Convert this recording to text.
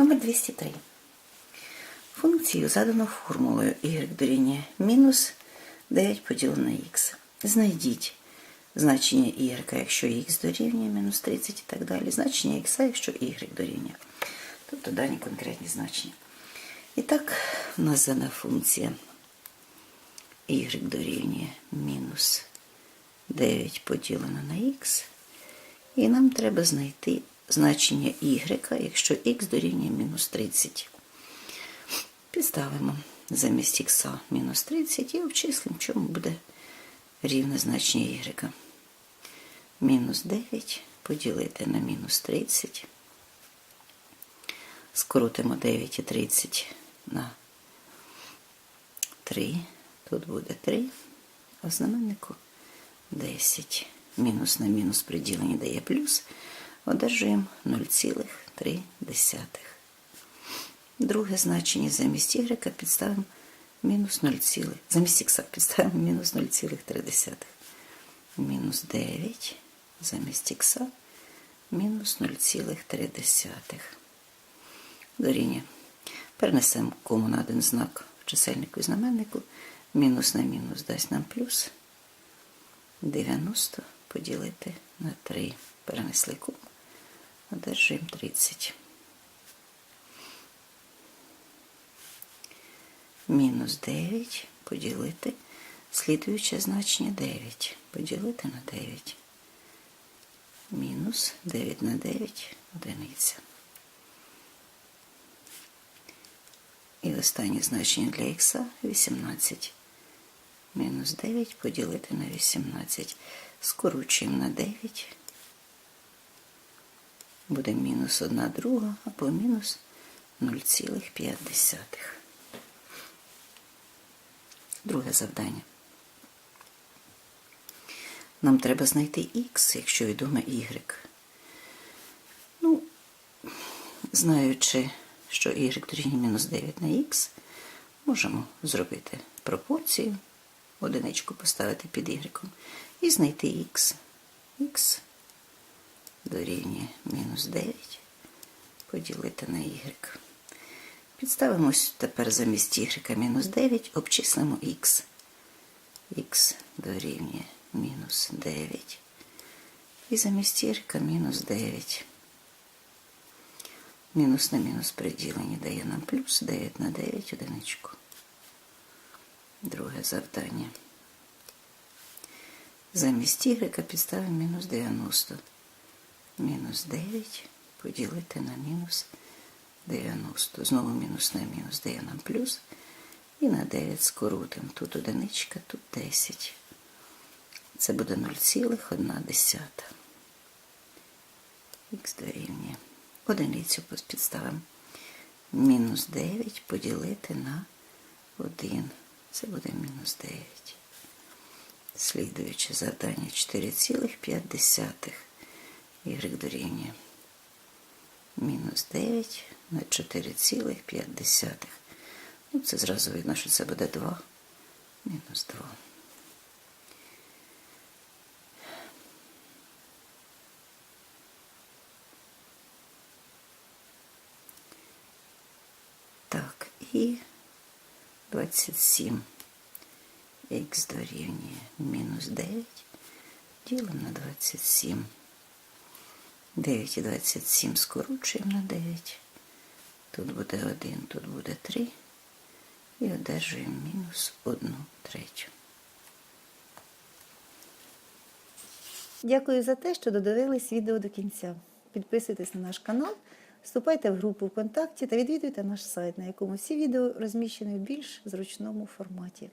Номер 203. Функцію задано формулою y дорівнює мінус 9 поділено на х. Знайдіть значення y, якщо х дорівнює мінус 30 і так далі. Значення х, якщо y дорівнює. Тобто дані конкретні значення. І так, в нас задана функція y дорівнює мінус 9 поділено на х. І нам треба знайти значення y, якщо х дорівнює мінус 30. Підставимо замість х мінус 30 і обчислимо, чому буде рівне значення y. Мінус 9 поділити на мінус 30. Скоротимо 9 і 30 на 3. Тут буде 3, а в знаменнику 10. Мінус на мінус при діленні дає плюс. Одержуємо 0,3. Друге значення замість y підставимо мінус 0, замість х підставимо мінус 0,3. Мінус 9 замість х мінус 0,3. Дорівнює. Перенесемо кому на один знак в чисельнику і знаменнику. Мінус на мінус дасть нам плюс. 90 поділити на 3. Перенесли кому. Одержуємо 30. Мінус 9 поділити. Слідуюче значення 9. Поділити на 9. Мінус 9 на 9 одиниця. І останнє значення для х 18. Мінус 9 поділити на 18. Скорочуємо на 9. Буде мінус 1 друга або мінус 0,5. Друге завдання. Нам треба знайти х, якщо відоме y. Ну, знаючи, що y дорівнює мінус 9 на х, можемо зробити пропорцію, одиничку поставити під y і знайти х. х дорівнює мінус 9 поділити на y. Підставимо тепер замість y мінус 9, обчислимо х. х дорівнює мінус 9. І замість y мінус 9. Мінус на мінус приділені дає нам плюс 9 на 9 одиничку. Друге завдання. Замість y підставимо мінус 90. Мінус 9 поділити на мінус 90. Знову мінус на мінус дає нам плюс. І на 9 скоротимо. Тут одиничка, тут 10. Це буде 0,1. Х дорівнює. Одиницю підставимо. Мінус 9 поділити на 1. Це буде мінус 9. Слідуюче завдання 4,5. Y дорівнює. Мінус 9 на 4,5. Ну, це зразу видно, що це буде 2. Мінус 2. Так, і 27. Х дорівнює мінус 9. Ділимо на 27. 9 і 27 скорочуємо на 9. Тут буде 1, тут буде 3. І одержуємо мінус 1 третю. Дякую за те, що додивились відео до кінця. Підписуйтесь на наш канал, вступайте в групу ВКонтакті та відвідуйте наш сайт, на якому всі відео розміщені в більш зручному форматі.